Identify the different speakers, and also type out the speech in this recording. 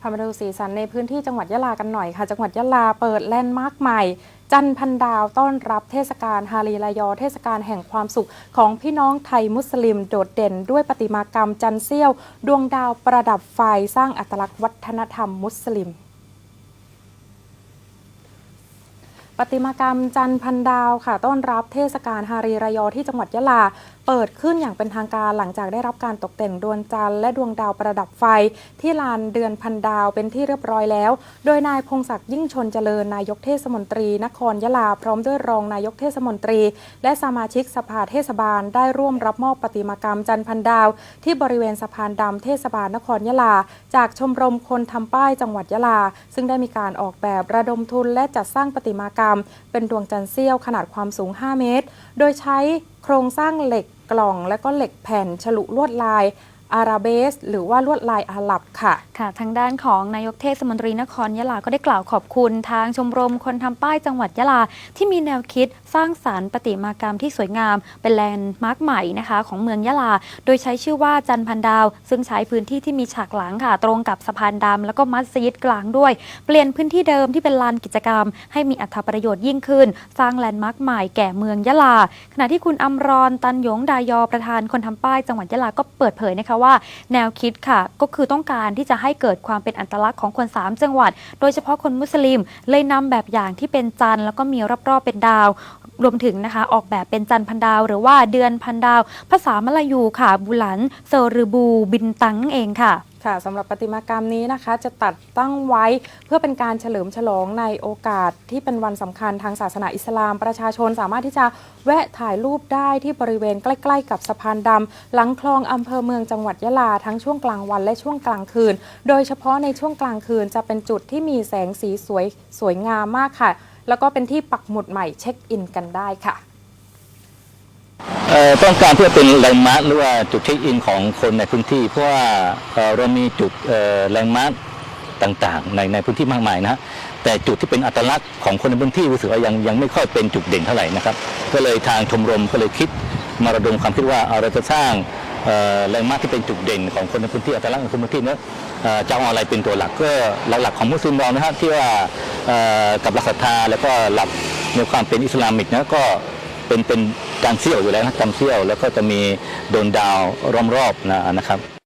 Speaker 1: พามาดูสีสันในพื้นที่จังหวัดยะลากันหน่อยค่ะ จังหวัดยะลาเปิดแลนด์มาร์คใหม่ จันพันดาวต้อนรับเทศกาลฮารีลายอ เทศกาลแห่งความสุขของพี่น้องไทยมุสลิม โดดเด่นด้วยประติมากรรมจันเซี่ยว ดวงดาวประดับไฟสร้างอัตลักษณ์วัฒนธรรมมุสลิม ประติมากรรมจันพันดาวค่ะ ต้อนรับเทศกาลฮารีรายอที่จังหวัดยะลา เปิดขึ้นอย่างเป็นทางการหลังจากได้รับการตกแต่งดวงจันทร์และดวงดาวประดับไฟ ที่ลานเดือนพันดาวเป็นที่เรียบร้อยแล้ว โดยนายพงศักดิ์ยิ่งชนเจริญนายกเทศมนตรี นครยะลา พร้อมด้วยรองนายกเทศมนตรี และสมาชิกสภาเทศบาล ได้ร่วมรับมอบประติมากรรมจันพันดาว ที่บริเวณสะพานดำเทศบาลนครยะลา จากชมรมคนทำป้ายจังหวัดยะลา ซึ่งได้มีการออกแบบระดมทุนและจัดสร้างประติมากรรมเป็นดวงจันทร์เสี้ยวขนาดความสูง 5 เมตร โดยใช้โครงสร้างเหล็กกล่องและก็เหล็กแผ่นฉลุลวดลาย อาราเบส หรือว่าลวดลายอาหรับค่ะ
Speaker 2: ค่ะทางด้านของนายกเทศมนตรีนครยะลาก็ได้กล่าวขอบคุณทางชมรมคนทำป้ายจังหวัดยะลา ที่มีแนวคิดสร้างสารรค์ประติมากรรมที่สวยงาม เป็นแลนด์มาร์คใหม่นะคะของเมืองยะลา โดยใช้ชื่อว่าจันพันดาว ซึ่งใช้พื้นที่ที่มีฉากหลังค่ะ ตรงกับสะพานดำแล้วก็มัสยิดกลางด้วย เปลี่ยนพื้นที่เดิมที่เป็นลานกิจกรรม ให้มีอัตประโยชน์ยิ่งขึ้น สร้างแลนด์มาร์คใหม่แก่เมืองยะลา ขณะที่คุณอำรอนตันยงดายอประธานคนทำป้ายจังหวัดยะลาก็เปิดเผยนะคะว่าแนวคิดค่ะ ก็คือต้องการที่จะให้เกิดความเป็นอัตลักษณ์ของคน 3 จังหวัด โดยเฉพาะคนมุสลิม เลยนำแบบอย่างที่เป็นจันทร์แล้วก็มีรอบๆเป็นดาว รวมถึงนะคะ ออกแบบเป็นจันทร์พันดาว หรือว่าเดือนพันดาว ภาษามลายูค่ะ บุหลันเซอรือบู บินตังเองค่ะ
Speaker 1: ค่ะสำหรับประติมากรรมนี้นะคะ จะตัดตั้งไว้เพื่อเป็นการเฉลิมฉลองในโอกาสที่เป็นวันสำคัญทางศาสนาอิสลาม ประชาชนสามารถที่จะแวะถ่ายรูปได้ที่บริเวณใกล้ ๆ กับสะพานดำหลังคลองอำเภอเมืองจังหวัดยะลาทั้งช่วงกลางวันและช่วงกลางคืน โดยเฉพาะในช่วงกลางคืนจะเป็นจุดที่มีแสงสีสวยสวยงามมากค่ะ แล้วก็เป็นที่ปักหมุดใหม่เช็คอินกันได้ค่ะ
Speaker 3: ต้องการเพื่อเป็นแลนด์มาร์คหรือว่าจุดเช็คอินของคนในพื้นที่ เพราะว่าเรามีจุดแลนด์มาร์คต่างๆ ในในพื้นที่มากมายนะฮะแต่จุดที่เป็นอัตลักษณ์ของคนในพื้นที่รู้สึกว่ายังยังไม่ค่อยเป็นจุดเด่นเท่าไหร่นะครับ ก็เลยทางชมรมก็เลยคิดมาระดมความคิดว่าเราจะสร้างแลนด์มาร์คที่เป็นจุดเด่นของคนในพื้นที่อัตลักษณ์ของคนในพื้นที่เนอะเอ่อจะเอาอะไรเป็นตัวหลักก็หลักๆของมุสลิมเรานะฮะที่ว่ากับหลักศรัทธาแล้วก็หลักในความเป็นอิสลามิกนะก็เป็นเป็น การเซี่ยวอยู่แล้วนะจำเซี่ยวแล้วก็จะมีโดนดาวรอบๆนะนะครับ